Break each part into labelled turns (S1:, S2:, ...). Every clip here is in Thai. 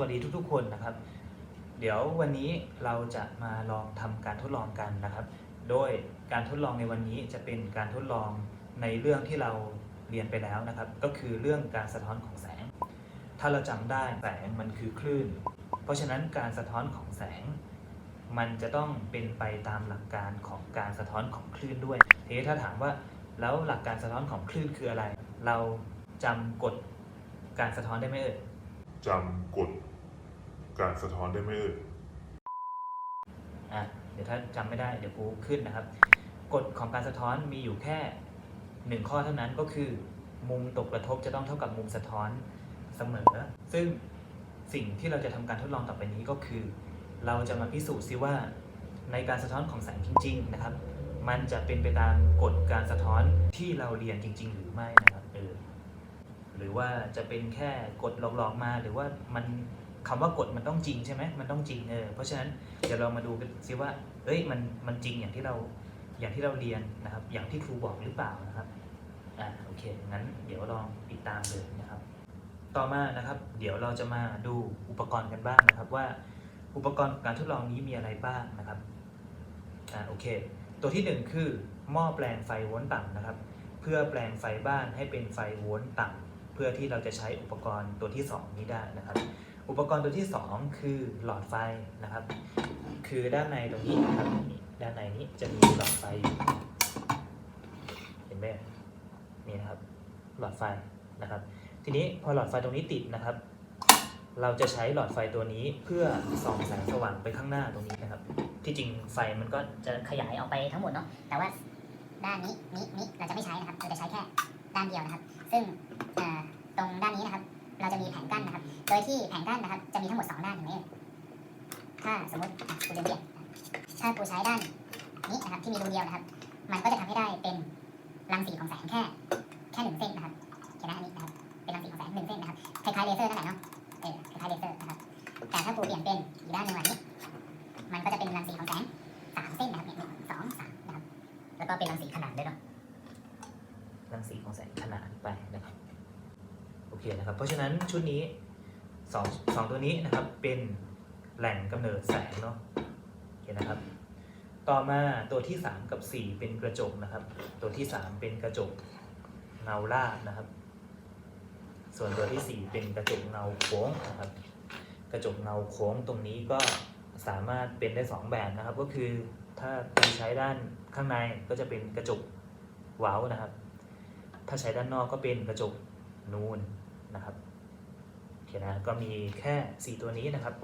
S1: วัสดีทุกๆ คนนะครับ เดี๋ยววันนี้เราจะมาลองทำการทดลองกันนะครับ โดยการทดลองในวันนี้จะเป็นการทดลองในเรื่องที่เราเรียนไปแล้วนะครับ ก็คือเรื่องการสะท้อนของแสง ถ้าเราจำได้แสงมันคือคลื่น เพราะฉะนั้นการสะท้อนของแสง มันจะต้องเป็นไปตามหลักการของการสะท้อนของคลื่นด้วยทีนี้ถ้าถามว่าแล้วหลักการสะท้อนของคลื่นคืออะไร เราจำกฎการสะท้อนได้ไหมเอ่ย
S2: จำกฎ การสะท้อนได้ไหมเอ่ย
S1: อะเดี๋ยวถ้าจำไม่ได้เดี๋ยวกูขึ้นนะครับ กฎของการสะท้อนมีอยู่แค่หนึ่งข้อเท่านั้นก็คือ มุมตกกระทบจะต้องเท่ากับมุมสะท้อนเสมอ ซึ่งสิ่งที่เราจะทำการทดลองต่อไปนี้ก็คือ เราจะมาพิสูจน์ซิว่า ในการสะท้อนของแสงจริง ๆ นะครับ มันจะเป็นไปตามกฎการสะท้อนที่เราเรียนจริง ๆ หรือไม่นะครับเออหรือว่าจะเป็นแค่กฎหลอกๆมาหรือว่ามัน คำว่ากฎมันต้องจริงใช่ไหมมันต้องจริงเออเพราะฉะนั้นเดี๋ยวเรามาดูกันซิว่าเอ้ยมันมันจริงอย่างที่เราอย่างที่เราเรียนนะครับ อย่างที่ครูบอกหรือเปล่านะครับอ่าโอเคงั้นเดี๋ยวลองติดตามเลยนะครับ ต่อมานะครับ เดี๋ยวเราจะมาดูอุปกรณ์กันบ้างนะครับว่าอุปกรณ์การทดลองนี้มีอะไรบ้างนะครับอ่าโอเค ตัวที่หนึ่งคือหม้อแปลงไฟโวลต์ต่ำนะครับ เพื่อแปลงไฟบ้านให้เป็นไฟโวลต์ต่ำเพื่อที่เราจะใช้อุปกรณ์ตัวที่สองนี้ได้นะครับ อุปกรณ์ตัวที่สองคือหลอดไฟนะครับ คือด้านในตรงนี้นะครับ ด้านในนี้จะมีหลอดไฟอยู่เห็นไหมนี่นะครับ หลอดไฟนะครับ ทีนี้พอหลอดไฟตรงนี้ติดนะครับ เราจะใช้หลอดไฟตัวนี้เพื่อส่องแสงสว่างไปข้างหน้าตรงนี้นะครับ ที่จริงไฟมันก็
S3: จะขยายออกไปทั้งหมดเนาะแต่ว่าด้านนี้นี้นี้เราจะไม่ใช้นะครับเราจะใช้แค่ด้านเดียวนะครับ ซึ่งตรงด้านนี้นะครับ เราจะมีแผงกั้นนะครับ โดยที่แผงกั้นนะครับ จะมีทั้งหมด 2 ด้านเห็นไหมถ้าสมมติอะกูจะเรียกถ้ากูใช้ด้านนี้นะครับที่มีรูเดียวนะครับ มันก็จะทำให้ได้เป็นรังสีของแสงแค่ แค่หนึ่งเส้นนะครับเห็นไหมอันนี้นะครับเป็นรังสีของแสงหนึ่งเส้นนะครับคล้ายๆเลเซอร์นั่นแหละเนาะเออคล้ายๆเลเซอร์นะครับแต่ถ้ากูเปลี่ยนเป็นอีกด้านหนึ่งแบบนี้ มันก็จะเป็นรังสีของแสงสามเส้นนะครับเนี่ยหนึ่งสองสามนะครับแล้วก็เป็นรังสีขนาดด้วยเนาะ
S1: รังสีของแสงขนานไปนะครับ เคนะครับ เพราะฉะนั้นชุดนี้สองสองตัวนี้นะครับเป็นแหล่งกำเนิดแสงเนาะโอเคนะครับ ต่อมาตัวที่ 3 กับ 4 เป็นกระจกนะครับ ตัวที่ 3 เป็นกระจกเงาลาดนะครับ ส่วนตัวที่ 4 เป็นกระจกเงาโค้งนะครับ กระจกเงาโค้งตรงนี้ก็สามารถเป็นได้ 2 แบบนะครับ ก็คือถ้าคุณใช้ด้านข้างในก็จะเป็นกระจกเว้านะครับ ถ้าใช้ด้านนอกก็เป็นกระจกนูน นะครับโอเคนะก็มีแค่ 4 ตัวนี้นะครับ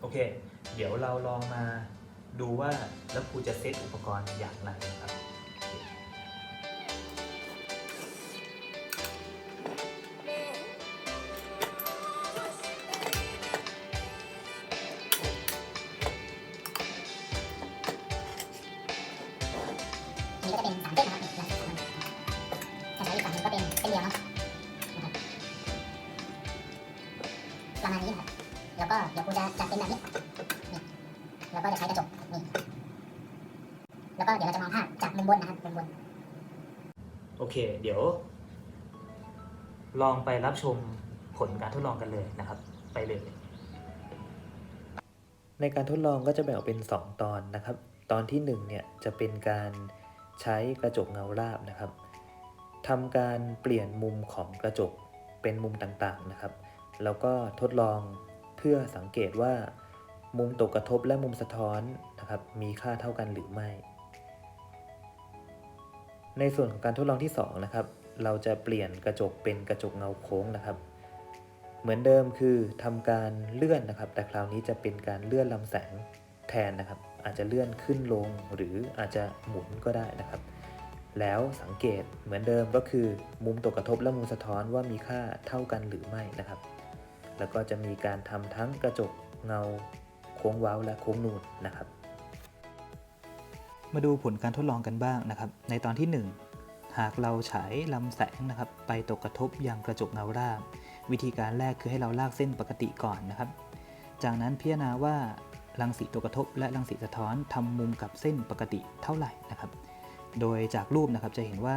S1: โอเค เดี๋ยวเราลองมาดูว่าแล้วครูจะเซตอุปกรณ์อย่างไรนะครับ
S3: ก็เดี๋ยวกูจะจัดเป็นแบบนี้ นี่ แล้วก็จะใช้กระจก นี่ แล้วก็เดี๋ยวเราจะมองภาพจากมุมบนนะครับ มุมบน
S1: โอเค เดี๋ยว ลองไปรับชมผลการทดลองกันเลยนะครับ ไปเลย ในการทดลองก็จะแบ่งออกเป็น 2 ตอนนะครับ ตอนที่1เนี่ยจะเป็นการใช้กระจกเงาราบนะครับทำการเปลี่ยนมุมของกระจกเป็นมุมต่างๆนะครับ แล้วก็ทดลอง เพื่อสังเกตว่ามุมตกกระทบและมุมสะท้อนนะครับมีค่าเท่ากันหรือไม่ ในส่วนของการทดลองที่2นะครับเราจะเปลี่ยนกระจกเป็นกระจกเงาโค้งนะครับ เหมือนเดิมคือทำการเลื่อนนะครับ แต่คราวนี้จะเป็นการเลื่อนลำแสงแทนนะครับ อาจจะเลื่อนขึ้นลงหรืออาจจะหมุนก็ได้นะครับ แล้วสังเกตเหมือนเดิมก็คือ มุมตกกระทบและมุมสะท้อนว่ามีค่าเท่ากันหรือไม่นะครับ แล้วก็จะมีการทำทั้งกระจกเงาโค้งเว้าและโค้งนูนนะครับ มาดูผลการทดลองกันบ้างนะครับ ในตอนที่ 1 หากเราฉายลำแสงนะครับ ไปตกกระทบยังกระจกเงาราบ วิธีการแรกคือให้เราลากเส้นปกติก่อนนะครับ จากนั้นพิจารณาว่ารังสีตกกระทบ และรังสีสะท้อนทำมุมกับเส้นปกติเท่าไหร่นะครับ โดยจากรูปนะครับจะเห็นว่า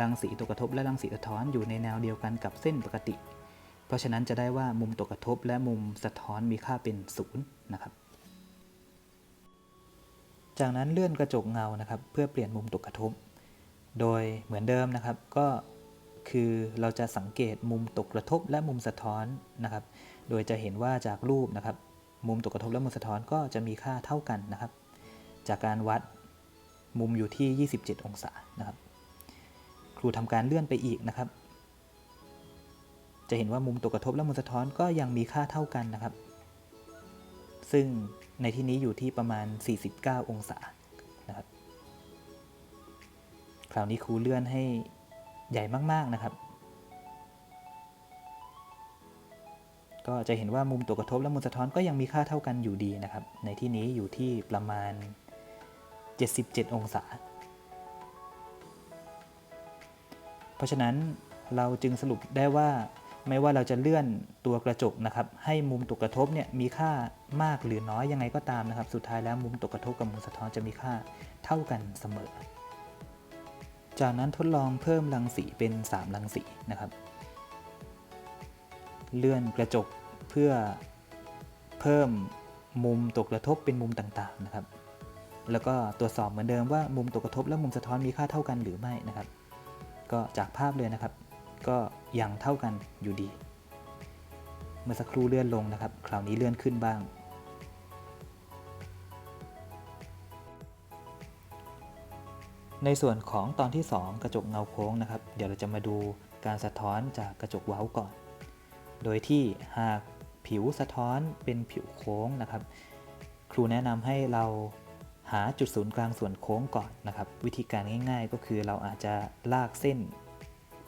S1: รังสีตกกระทบและรังสีสะท้อนอยู่ในแนวเดียวกันกับเส้นปกติ เพราะฉะนั้นจะได้ว่ามุมตกกระทบและมุมสะท้อนมีค่าเป็นศูนย์นะครับ จากนั้นเลื่อนกระจกเงานะครับ เพื่อเปลี่ยนมุมตกกระทบ โดยเหมือนเดิมนะครับ ก็คือเราจะสังเกตมุมตกกระทบและมุมสะท้อนนะครับ โดยจะเห็นว่าจากรูปนะครับ มุมตกกระทบและมุมสะท้อนก็จะมีค่าเท่ากันนะครับ จากการวัดมุมอยู่ที่ 27 องศานะครับ ครูทำการเลื่อนไปอีกนะครับ จะเห็นว่ามุมตกกระทบและมุมสะท้อนก็ยังมีค่าเท่ากันนะครับ ซึ่งในที่นี้อยู่ที่ประมาณ 49 องศานะครับ คราวนี้ครูเลื่อนให้ใหญ่มาก ๆนะครับ ก็จะเห็นว่ามุมตกกระทบและมุมสะท้อนก็ยังมีค่าเท่ากันอยู่ดีนะครับ ในที่นี้อยู่ที่ประมาณ 77 องศา เพราะฉะนั้นเราจึงสรุปได้ว่า ไม่ว่าเราจะเลื่อนตัวกระจกนะครับ ให้มุมตกกระทบเนี่ยมีค่ามากหรือน้อยยังไงก็ตามนะครับ สุดท้ายแล้วมุมตกกระทบกับมุมสะท้อนจะมีค่าเท่ากันเสมอ จากนั้นทดลองเพิ่มรังสีเป็น 3 รังสีนะครับ เลื่อนกระจกเพื่อเพิ่มมุมตกกระทบเป็นมุมต่างๆนะครับ แล้วก็ตรวจสอบเหมือนเดิมว่ามุมตกกระทบและมุมสะท้อนมีค่าเท่ากันหรือไม่นะครับ ก็จากภาพเลยนะครับ ก็ ยังเท่ากันอยู่ดี เมื่อสักครู่เลื่อนลงนะครับ คราวนี้เลื่อนขึ้นบ้าง ในส่วนของตอนที่ 2 กระจกเงาโค้งนะครับ เดี๋ยวเราจะมาดูการสะท้อนจากกระจกเว้าก่อน โดยที่หากผิวสะท้อนเป็นผิวโค้งนะครับ ครูแนะนำให้เราหาจุดศูนย์กลางส่วนโค้งก่อนนะครับ วิธีการง่าย ๆ ก็คือเราอาจจะลากเส้น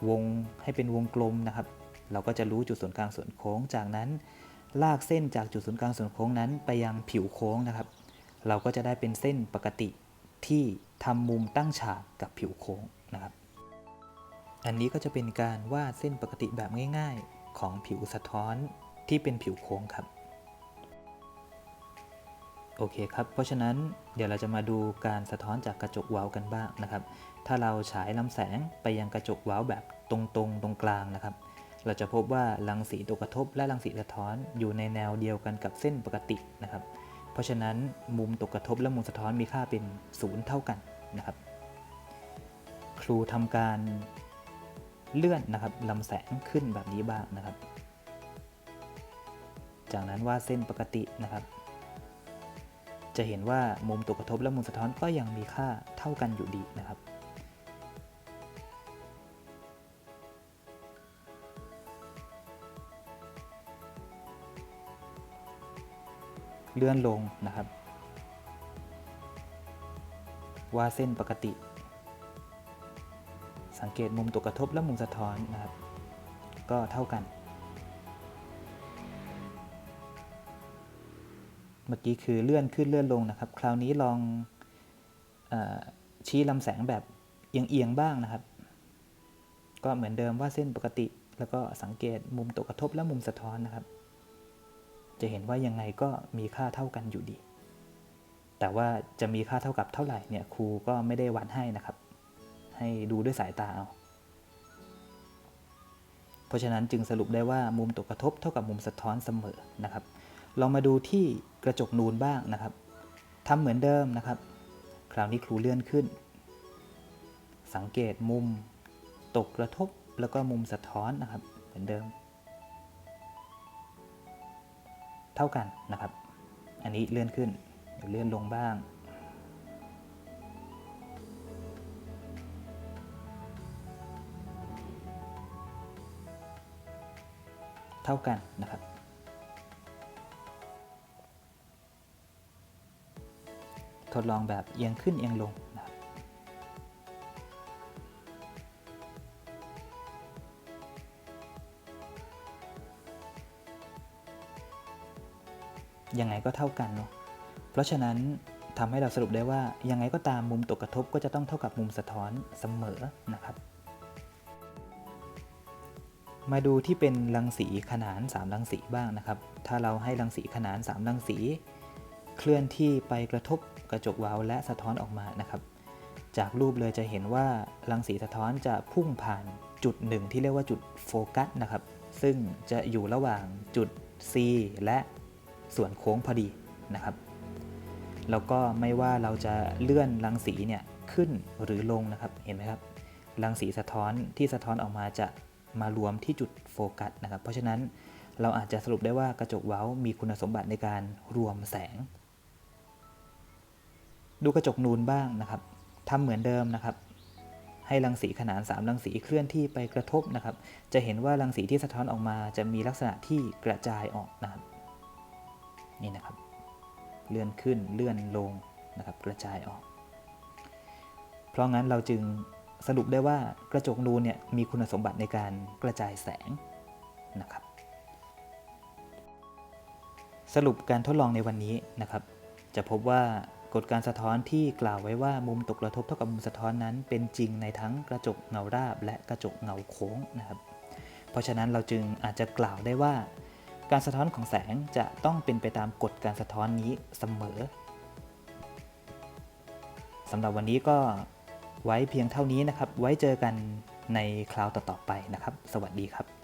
S1: วงให้เป็นวงกลมนะครับ เราก็จะรู้จุดศูนย์กลางส่วนโค้ง จากนั้นลากเส้นจากจุดศูนย์กลางส่วนโค้งนั้นไปยังผิวโค้งนะครับ เราก็จะได้เป็นเส้นปกติที่ทำมุมตั้งฉากกับผิวโค้งนะครับ อันนี้ก็จะเป็นการวาดเส้นปกติแบบง่าย ๆ ของผิวสะท้อนที่เป็นผิวโค้งครับ โอเคครับ เพราะฉะนั้นเดี๋ยวเราจะมาดูการสะท้อนจากกระจกเว้ากันบ้างนะครับ ถ้าเราฉายลำแสงไปยังกระจกเว้าแบบตรงๆตรงกลางนะครับ เราจะพบว่ารังสีตกกระทบและรังสีสะท้อนอยู่ในแนวเดียวกันกับเส้นปกตินะครับ เพราะฉะนั้นมุมตกกระทบและมุมสะท้อนมีค่าเป็นศูนย์เท่ากันนะครับ ครูทำการเลื่อนนะครับลำแสงขึ้นแบบนี้บ้างนะครับ จากนั้นวาดเส้นปกตินะครับ จะเห็นว่ามุมตกกระทบและมุมสะท้อนก็ยังมีค่าเท่ากันอยู่ดีนะครับ เลื่อนลงนะครับ ว่าเส้นปกติ สังเกตมุมตกกระทบและมุมสะท้อนนะครับ ก็เท่ากัน มื่อกี้คือเลื่อนขึ้นเลื่อนลงนะครับ คราวนี้ลองอชี้ลำแสงแบบเอียงๆบ้างนะครับ ก็เหมือนเดิมว่าเส้นปกติ แล้วก็สังเกตมุมตกกระทบและมุมสะท้อนนะครับ จะเห็นว่ายังไงก็มีค่าเท่ากันอยู่ดี แต่ว่าจะมีค่าเท่ากับเท่าไหร่เนี่ยครูก็ไม่ได้วัดให้นะครับ ให้ดูด้วยสายตาเอาเพราะฉะนั้นจึงสรุปได้ว่ามุมตกกระทบเท่ากับมุมสะท้อนเสมอนะครับ ลองมาดูที่กระจกนูนบ้างนะครับทำเหมือนเดิมนะครับ คราวนี้ครูเลื่อนขึ้น สังเกตมุม ตกกระทบแล้วก็มุมสะท้อนนะครับ เหมือนเดิม เท่ากันนะครับ อันนี้เลื่อนขึ้นเดี๋ยวเลื่อนลงบ้างเท่ากันนะครับ ทดลองแบบเอียงขึ้นเอียงลงนะครับยังไงก็เท่ากันเนาะเพราะฉะนั้นทำให้เราสรุปได้ว่ายังไงก็ตามมุมตกกระทบก็จะต้องเท่ากับมุมสะท้อนเสมอนะครับ มาดูที่เป็นรังสีขนาน 3 รังสีบ้างนะครับ ถ้าเราให้รังสีขนาน 3 รังสี เคลื่อนที่ไปกระทบ กระจกว้าและสะท้อนออกมานะครับ จากรูปเลยจะเห็นว่ารังสีสะท้อนจะพุ่งผ่านจุดหนึ่งที่เรียกว่าจุดโฟกัสนะครับ ซึ่งจะอยู่ระหว่างจุด C และส่วนโค้งพอดีนะครับ แล้วก็ไม่ว่าเราจะเลื่อนรังสีเนี่ยขึ้นหรือลงนะครับเห็นไหมครับรังสีสะท้อนที่สะท้อนออกมาจะมารวมที่จุดโฟกัสนะครับ เพราะฉะนั้นเราอาจจะสรุปได้ว่ากระจกเว้ามีคุณสมบัติในการรวมแสง ดูกระจกนูนบ้างนะครับทำเหมือนเดิมนะครับ ให้รังสีขนาน 3 รังสีเคลื่อนที่ไปกระทบนะครับ จะเห็นว่ารังสีที่สะท้อนออกมา จะมีลักษณะที่กระจายออกนะครับนี่นะครับ เลื่อนขึ้นเลื่อนลงนะครับ กระจายออก เพราะงั้นเราจึงสรุปได้ว่ากระจกนูนเนี่ยมีคุณสมบัติในการกระจายแสงนะครับ สรุปการทดลองในวันนี้นะครับ จะพบว่า กฎการสะท้อนที่กล่าวไว้ว่ามุมตกกระทบเท่ากับมุมสะท้อนนั้น เป็นจริงในทั้งกระจกเงาราบ และกระจกเงาโค้งนะครับ เพราะฉะนั้นเราจึงอาจจะกล่าวได้ว่า การสะท้อนของแสงจะต้องเป็นไปตามกฎการสะท้อนนี้เสมอสำหรับวันนี้ก็ไว้เพียงเท่านี้นะครับ ไว้เจอกันในคราวต่อๆไปนะครับ สวัสดีครับ